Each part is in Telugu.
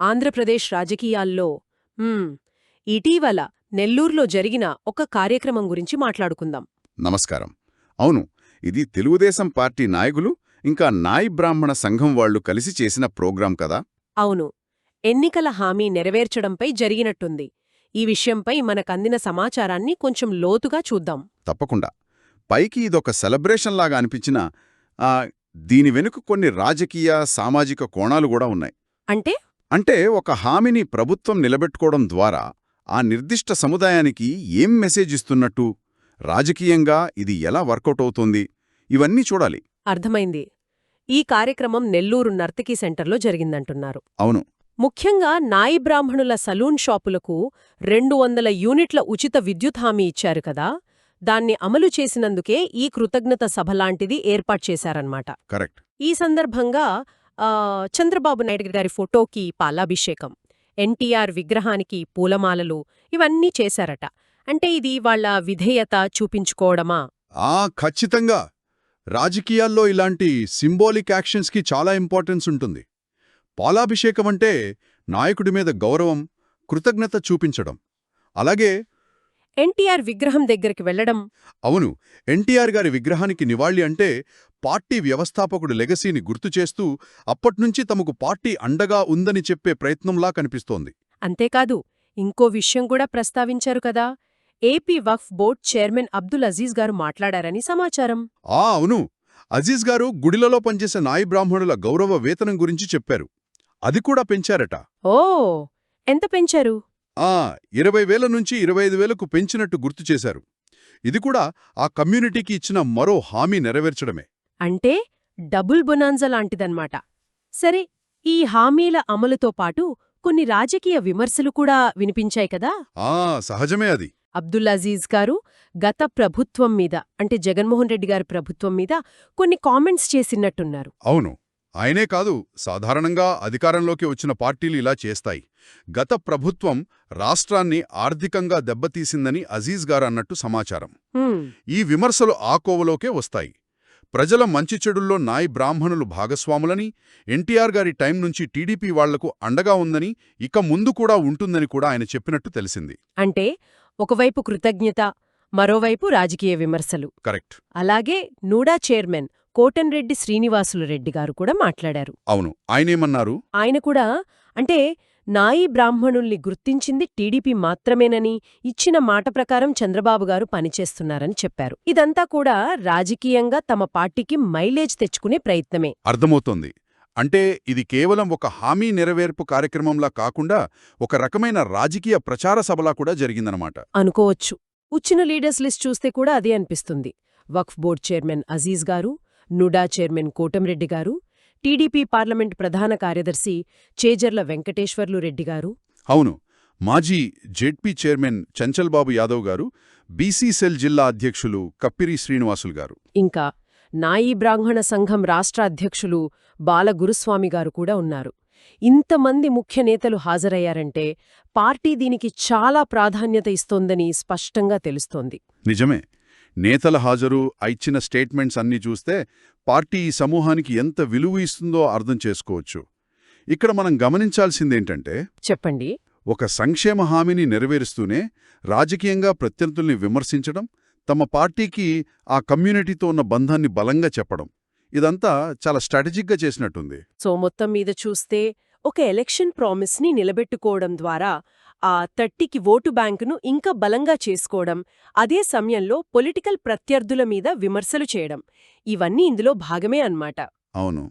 ఆంధ్రప్రదేశ్ రాజకీయాల్లో ఇటీవల నెల్లూరులో జరిగిన ఒక కార్యక్రమం గురించి మాట్లాడుకుందాం. నమస్కారం. అవును ఇది తెలుగుదేశం పార్టీ నాయకులు ఇంకా నాయ్ బ్రాహ్మణ సంఘం వాళ్ళు కలిసి చేసిన ప్రోగ్రాం కదా? అవును ఎన్నికల హామీ నెరవేర్చడంపై జరిగినట్టుంది. ఈ విషయంపై మనకందిన సమాచారాన్ని కొంచెం లోతుగా చూద్దాం. తప్పకుండా. పైకి ఇదొక సెలబ్రేషన్ లాగా అనిపించినా దీని వెనుక కొన్ని రాజకీయ సామాజిక కోణాలు కూడా ఉన్నాయి. అంటే? అంటే ఒక హామీని ప్రభుత్వం నిలబెట్టుకోవడం ద్వారా ఆ నిర్దిష్ట సముదాయానికి ఏం మెసేజ్ ఇస్తున్నట్టు? రాజకీయంగా ఇది ఎలా వర్కౌట్ అవుతోంది? ఇవన్నీ చూడాలి. అర్థమైంది. ఈ కార్యక్రమం నెల్లూరు నర్తకి సెంటర్లో జరిగిందంటున్నారు. అవును. ముఖ్యంగా నాయి బ్రాహ్మణుల సలూన్ షాపులకు రెండు వందల యూనిట్ల ఉచిత విద్యుత్ హామీ ఇచ్చారు కదా? దాన్ని అమలు చేసినందుకే ఈ కృతజ్ఞత సభలాంటిది ఏర్పాటు చేశారన్నమాట. కరెక్ట్. ఈ సందర్భంగా చంద్రబాబు నాయుడు గారి ఫోటోకి పాలాభిషేకం ఎన్టీఆర్ విగ్రహానికి పూలమాలలు ఇవన్నీ చేశారట. అంటే ఇది వాళ్ళ విధేయత చూపించుకోవడమా? ఆ ఖచ్చితంగా. రాజకీయాల్లో ఇలాంటి సింబాలిక్ యాక్షన్స్కి చాలా ఇంపార్టెన్స్ ఉంటుంది. పాలాభిషేకం అంటే నాయకుడి మీద గౌరవం కృతజ్ఞత చూపించడం. అలాగే ఎన్టీఆర్ విగ్రహం దగ్గరికి వెళ్ళడం అవును ఎన్టీఆర్ గారి విగ్రహానికి నివాళి అంటే పార్టీ వ్యవస్థాపకుడు లెగసీని గుర్తు చేస్తూ అప్పట్నుంచి తమకు పార్టీ అండగా ఉందని చెప్పే ప్రయత్నంలా కనిపిస్తోంది. అంతేకాదు ఇంకో విషయం కూడా ప్రస్తావించారు కదా. AP Waqf board chairman Abdul Aziz garu మాట్లాడారని సమాచారం. ఆ అవును. అజీజ్ గారు గుడిలలో పనిచేసే నాయి బ్రాహ్మణుల గౌరవ వేతనం గురించి చెప్పారు. అది కూడా పెంచారట. ఓ ఎంత పెంచారు? ఆ ఇరవై వేల నుంచి ఇరవై ఐదు వేలకు పెంచినట్టు గుర్తు చేశారు. ఇది కూడా ఆ కమ్యూనిటీకి ఇచ్చిన మరో హామీ నెరవేర్చడమే. అంటే డబుల్ బొనాన్జా లాంటిదన్నమాట సరే ఈ హామీల అమలుతో పాటు కొన్ని రాజకీయ విమర్శలు కూడా వినిపించాయి కదా? ఆ సహజమే అది. అబ్దుల్ అజీజ్ గారు గత ప్రభుత్వం మీద అంటే జగన్మోహన్ రెడ్డి గారి ప్రభుత్వం మీద కొన్ని కామెంట్స్ చేసినట్టున్నారు. అవును. ఆయనే కాదు సాధారణంగా అధికారంలోకి వచ్చిన పార్టీలు ఇలా చేస్తాయి. గత ప్రభుత్వం రాష్ట్రాన్ని ఆర్థికంగా దెబ్బతీసిందని అజీజ్ గారు అన్నట్టు సమాచారం. ఈ విమర్శలు ఆ కోవలోకే వస్తాయి. ప్రజల మంచి చెడుల్లో నాయి బ్రాహ్మణులు భాగస్వాములని ఎన్టీఆర్ గారి టైం నుంచి టీడీపీ వాళ్ళకు అండగా ఉందని ఇక ముందు కూడా ఉంటుందని కూడా ఆయన చెప్పినట్టు తెలిసింది. అంటే ఒకవైపు కృతజ్ఞత మరోవైపు రాజకీయ విమర్శలు. కరెక్ట్. అలాగే నూడా చైర్మన్ కోటన్రెడ్డి శ్రీనివాసులు రెడ్డి గారు కూడా మాట్లాడారు. అవును. ఆయనేమన్నారు? ఆయన కూడా అంటే నాయి బ్రాహ్మణుల్ని గుర్తించింది టీడీపీ మాత్రమేనని ఇచ్చిన మాట ప్రకారం చంద్రబాబు గారు పనిచేస్తున్నారని చెప్పారు. ఇదంతా కూడా రాజకీయంగా తమ పార్టీకి మైలేజ్ తెచ్చుకునే ప్రయత్నమే. అర్థమవుతోంది. అంటే ఇది కేవలం ఒక హామీ నెరవేర్పు కార్యక్రమంలా కాకుండా ఒక రకమైన రాజకీయ ప్రచార సభలా కూడా జరిగిందనమాట. అనుకోవచ్చు. వచ్చిన లీడర్స్ లిస్ట్ చూస్తే కూడా అదే అనిపిస్తుంది. వక్ఫ్ బోర్డ్ చైర్మన్ అజీజ్ గారు నుడా చైర్మన్ కోటంరెడ్డి గారు టీడీపీ పార్లమెంట్ ప్రధాన కార్యదర్శి చేజర్ల వెంకటేశ్వర్లు రెడ్డి గారు. అవును. మాజీ జెడ్పీ చైర్మన్ చంచల్బాబు యాదవ్ గారు బీసీ సెల్ జిల్లా అధ్యక్షులు కప్పిరి శ్రీనివాసులు గారు. ఇంకా నాయీ బ్రాహ్మణ సంఘం రాష్ట్ర అధ్యక్షులు బాలగురుస్వామి గారు కూడా ఉన్నారు. ఇంతమంది ముఖ్య నేతలు హాజరయ్యారంటే పార్టీ దీనికి చాలా ప్రాధాన్యత ఇస్తోందని స్పష్టంగా తెలుస్తోంది. నిజమే. నేతల హాజరు ఇచ్చిన స్టేట్మెంట్స్ అన్నీ చూస్తే పార్టీ ఈ సమూహానికి ఎంత విలువ ఇస్తుందో అర్థం చేసుకోవచ్చు. ఇక్కడ మనం గమనించాల్సిందేంటంటే చెప్పండి. ఒక సంక్షేమ హామీని నెరవేరుస్తూనే రాజకీయంగా ప్రత్యర్థుల్ని విమర్శించడం తమ పార్టీకి ఆ కమ్యూనిటీతో ఉన్న బంధాన్ని బలంగా చెప్పడం ఇదంతా చాలా స్ట్రాటజిక్గా చేసినట్టుంది. సో మొత్తం మీద చూస్తే ఒక ఎలక్షన్ ప్రామిస్ని నిలబెట్టుకోవడం ద్వారా ఆ థర్టీకి ఓటు బ్యాంకును ఇంకా బలంగా చేసుకోవడం అదే సమయంలో పొలిటికల్ ప్రత్యర్థుల మీద విమర్శలు చేయడం ఇవన్నీ ఇందులో భాగమే అన్నమాట. అవును.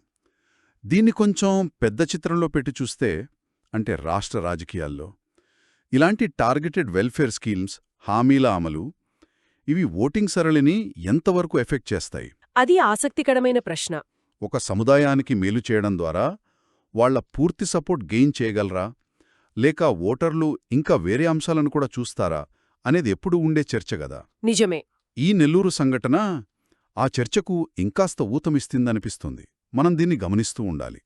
దీన్ని కొంచెం పెద్ద చిత్రంలో పెట్టి చూస్తే అంటే రాష్ట్ర రాజకీయాల్లో ఇలాంటి టార్గెటెడ్ వెల్ఫేర్ స్కీమ్స్ హామీల అమలు ఇవి ఓటింగ్ సరళిని ఎంతవరకు ఎఫెక్ట్ చేస్తాయి? అది ఆసక్తికరమైన ప్రశ్న. ఒక సముదాయానికి మేలు చేయడం ద్వారా వాళ్ళ పూర్తి సపోర్ట్ గెయిన్ చేయగలరా? లేక ఓటర్లు ఇంకా వేరే అంశాలను కూడా చూస్తారా? అనేది ఎప్పుడూ ఉండే చర్చ గదా? నిజమే. ఈ నెల్లూరు సంఘటన ఆ చర్చకు ఇంకాస్త ఊతమిస్తుందనిపిస్తుంది. మనం దీన్ని గమనిస్తూ ఉండాలి.